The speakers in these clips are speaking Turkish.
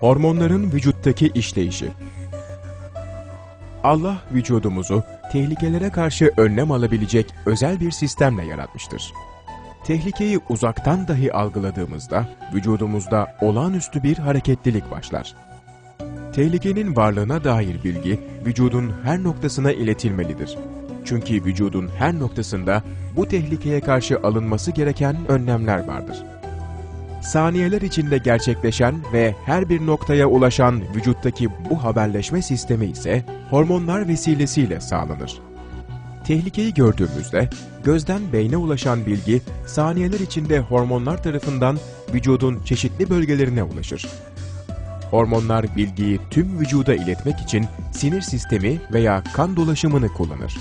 Hormonların vücuttaki işleyişi. Allah vücudumuzu tehlikelere karşı önlem alabilecek özel bir sistemle yaratmıştır. Tehlikeyi uzaktan dahi algıladığımızda vücudumuzda olağanüstü bir hareketlilik başlar. Tehlikenin varlığına dair bilgi vücudun her noktasına iletilmelidir. Çünkü vücudun her noktasında bu tehlikeye karşı alınması gereken önlemler vardır. Saniyeler içinde gerçekleşen ve her bir noktaya ulaşan vücuttaki bu haberleşme sistemi ise hormonlar vesilesiyle sağlanır. Tehlikeyi gördüğümüzde gözden beyne ulaşan bilgi saniyeler içinde hormonlar tarafından vücudun çeşitli bölgelerine ulaşır. Hormonlar bilgiyi tüm vücuda iletmek için sinir sistemi veya kan dolaşımını kullanır.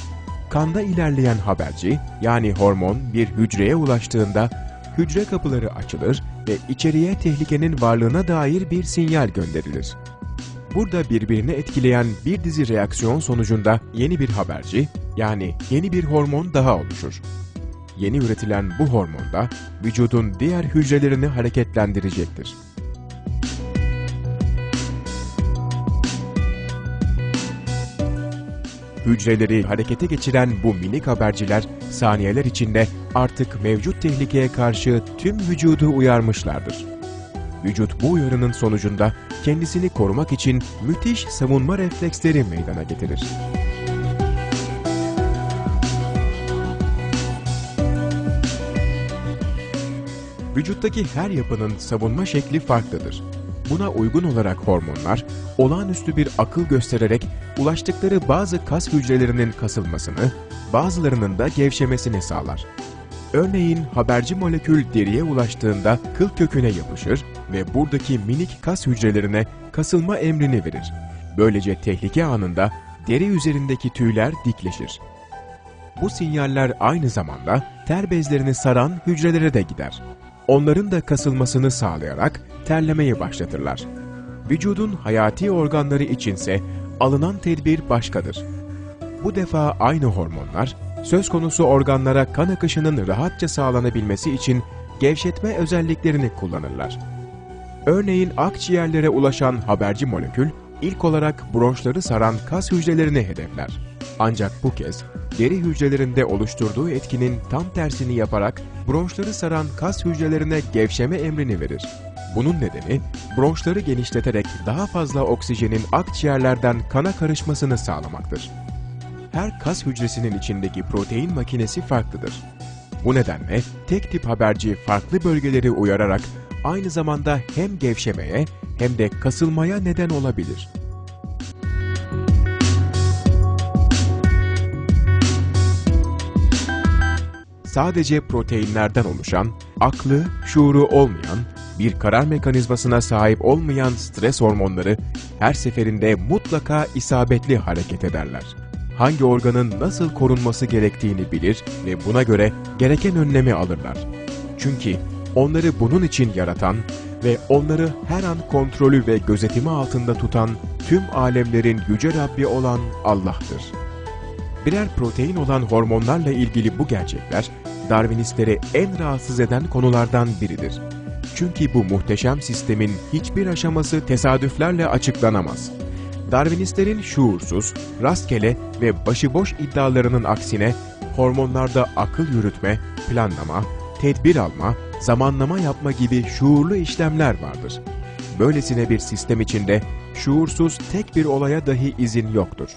Kanda ilerleyen haberci yani hormon bir hücreye ulaştığında hücre kapıları açılır ve içeriye tehlikenin varlığına dair bir sinyal gönderilir. Burada birbirini etkileyen bir dizi reaksiyon sonucunda yeni bir haberci yani yeni bir hormon daha oluşur. Yeni üretilen bu hormon da vücudun diğer hücrelerini hareketlendirecektir. Hücreleri harekete geçiren bu minik haberciler saniyeler içinde artık mevcut tehlikeye karşı tüm vücudu uyarmışlardır. Vücut bu uyarının sonucunda kendisini korumak için müthiş savunma refleksleri meydana getirir. Vücuttaki her yapının savunma şekli farklıdır. Buna uygun olarak hormonlar, olağanüstü bir akıl göstererek ulaştıkları bazı kas hücrelerinin kasılmasını, bazılarının da gevşemesini sağlar. Örneğin haberci molekül deriye ulaştığında kıl köküne yapışır ve buradaki minik kas hücrelerine kasılma emrini verir. Böylece tehlike anında deri üzerindeki tüyler dikleşir. Bu sinyaller aynı zamanda ter bezlerini saran hücrelere de gider. Onların da kasılmasını sağlayarak terlemeyi başlatırlar. Vücudun hayati organları içinse alınan tedbir başkadır. Bu defa aynı hormonlar söz konusu organlara kan akışının rahatça sağlanabilmesi için gevşetme özelliklerini kullanırlar. Örneğin akciğerlere ulaşan haberci molekül ilk olarak bronşları saran kas hücrelerini hedefler. Ancak bu kez deri hücrelerinde oluşturduğu etkinin tam tersini yaparak bronşları saran kas hücrelerine gevşeme emrini verir. Bunun nedeni bronşları genişleterek daha fazla oksijenin akciğerlerden kana karışmasını sağlamaktır. Her kas hücresinin içindeki protein makinesi farklıdır. Bu nedenle tek tip haberci farklı bölgeleri uyararak aynı zamanda hem gevşemeye hem de kasılmaya neden olabilir. Sadece proteinlerden oluşan, aklı, şuuru olmayan, bir karar mekanizmasına sahip olmayan stres hormonları her seferinde mutlaka isabetli hareket ederler. Hangi organın nasıl korunması gerektiğini bilir ve buna göre gereken önlemi alırlar. Çünkü onları bunun için yaratan ve onları her an kontrolü ve gözetimi altında tutan tüm alemlerin yüce Rabbi olan Allah'tır. Birer protein olan hormonlarla ilgili bu gerçekler, Darwinistleri en rahatsız eden konulardan biridir. Çünkü bu muhteşem sistemin hiçbir aşaması tesadüflerle açıklanamaz. Darwinistlerin şuursuz, rastgele ve başıboş iddialarının aksine hormonlarda akıl yürütme, planlama, tedbir alma, zamanlama yapma gibi şuurlu işlemler vardır. Böylesine bir sistem içinde şuursuz tek bir olaya dahi izin yoktur.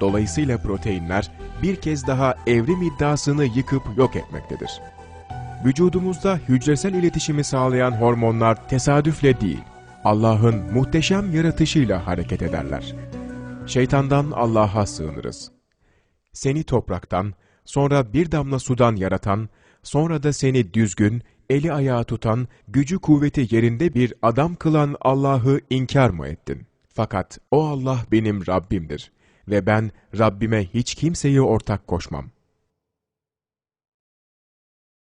Dolayısıyla proteinler bir kez daha evrim iddiasını yıkıp yok etmektedir. Vücudumuzda hücresel iletişimi sağlayan hormonlar tesadüfle değil, Allah'ın muhteşem yaratışıyla hareket ederler. Şeytandan Allah'a sığınırız. Seni topraktan, sonra bir damla sudan yaratan, sonra da seni düzgün, eli ayağı tutan, gücü kuvveti yerinde bir adam kılan Allah'ı inkar mı ettin? Fakat o Allah benim Rabbimdir ve ben Rabbime hiç kimseyi ortak koşmam.